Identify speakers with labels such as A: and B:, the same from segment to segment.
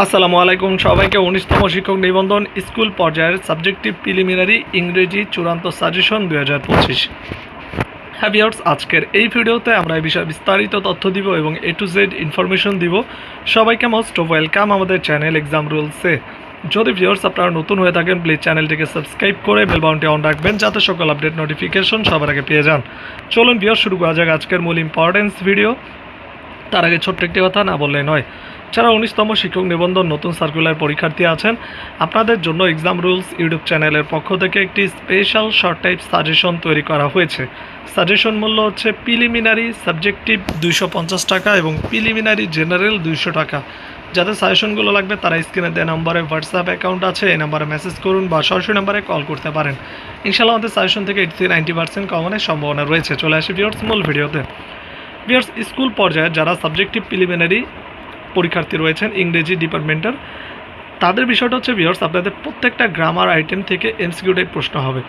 A: আসসালামু আলাইকুম। সবাইকে উনিশতম শিক্ষক নিবন্ধন স্কুল পর্যায়ের সাবজেক্টিভ প্রিলিমিনারি ইংরেজি চূড়ান্ত সাজেশন দুই হাজার পঁচিশ। হ্যাভিয়ার্স আজকের এই ভিডিওতে আমরা এই বিষয়ে বিস্তারিত তথ্য দিব এবং এ টু জেড ইনফরমেশন দিব। সবাইকে মোস্ট ওয়েলকাম আমাদের চ্যানেল এক্সাম রুলসে যদি ভিউয়ার্স আপনারা নতুন হয়ে থাকেন প্লিজ চ্যানেলটিকে সাবস্ক্রাইব করে বেল বাউনটি অন রাখবেন যাতে সকল আপডেট নোটিফিকেশন সবার আগে পেয়ে যান। চলুন ভিউয়ার শুরু করা যাক আজকের মূল ইম্পর্টেন্স ভিডিও তার আগে ছোট্ট একটি কথা না বললে নয়। যারা উনিশতম শিক্ষক নিবন্ধন নতুন সার্কুলার পরীক্ষার্থী আছেন। আপনাদের জন্য এক্সাম রুলস ইউটিউব চ্যানেলের পক্ষ থেকে একটি স্পেশাল শর্ট টাইপ সাজেশন তৈরি করা হয়েছে। সাজেশন মূল্য হচ্ছে প্রিলিমিনারি সাবজেক্টিভ দুইশো পঞ্চাশ টাকা এবং প্রিলিমিনারি জেনারেল দুইশো টাকা। যাদের সাজেশনগুলো লাগবে তারা স্ক্রিনে দেওয়া নম্বরে হোয়াটসঅ্যাপ অ্যাকাউন্ট আছে, এই নাম্বারে মেসেজ করুন বা সরাসরি নাম্বারে কল করতে পারেন। ইনশাআল্লাহ আমাদের সাজেশন থেকে এইটি নাইনটি পার্সেন্ট কমনের সম্ভাবনা রয়েছে। চলে আসি ভিওর্স মূল ভিডিওতে। ভিওর্স স্কুল পর্যায়ে যারা সাবজেক্টিভ প্রিলিমিনারি পরীক্ষার্থী রয়েছেন, ইংরেজি ডিপার্টমেন্টের তাদের বিষয়টা হচ্ছে ভিওর্স আপনাদের প্রত্যেকটা গ্রামার আইটেম থেকে এমসিকিউ টাইপ প্রশ্ন হবে।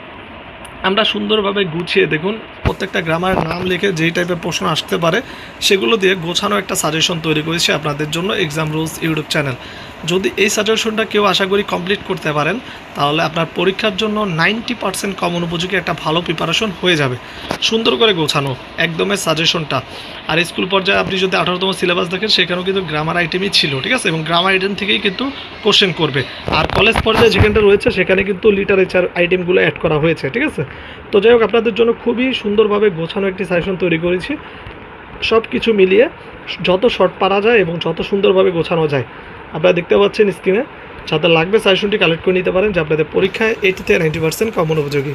A: আমরা সুন্দরভাবে গুছিয়ে দেখুন, প্রত্যেকটা গ্রামার নাম লিখে যেই টাইপের প্রশ্ন আসতে পারে, সেগুলো দিয়ে গোছানো একটা সাজেশন তৈরি করেছি আপনাদের জন্য এক্সাম রুলস ইউটিউব চ্যানেল যদি এই সাজেশনটা কেউ আশা করি কমপ্লিট করতে পারেন, তাহলে আপনার পরীক্ষার জন্য নাইনটি পার্সেন্ট কমন উপযোগী একটা ভালো প্রিপারেশন হয়ে যাবে। সুন্দর করে গোছানো একদমই সাজেশনটা আর স্কুল পর্যায়ে আপনি যদি আঠারোতম সিলেবাস দেখেন, সেখানেও কিন্তু গ্রামার আইটেমই ছিল, ঠিক আছে? এবং গ্রামার আইটেম থেকেই কিন্তু কোশ্চেন করবে। আর কলেজ পর্যায়ে যেখানটা রয়েছে, সেখানে কিন্তু লিটারেচার আইটেমগুলো অ্যাড করা হয়েছে, ঠিক আছে? তো যাই হোক, আপনাদের জন্য খুবই সুন্দরভাবে গোছানো একটি সাজেশন তৈরি করেছি। সব কিছু মিলিয়ে যত শর্ট পারা যায় এবং যত সুন্দরভাবে গোছানো যায় আপনারা দেখতে পাচ্ছেন স্ক্রিনে ছাতা লাগবে সাজেশনটি কালেক্ট করে নিতে পারেন যে আপনাদের পরীক্ষায় এইটি থেকে নাইনটি পার্সেন্ট কমন উপযোগী।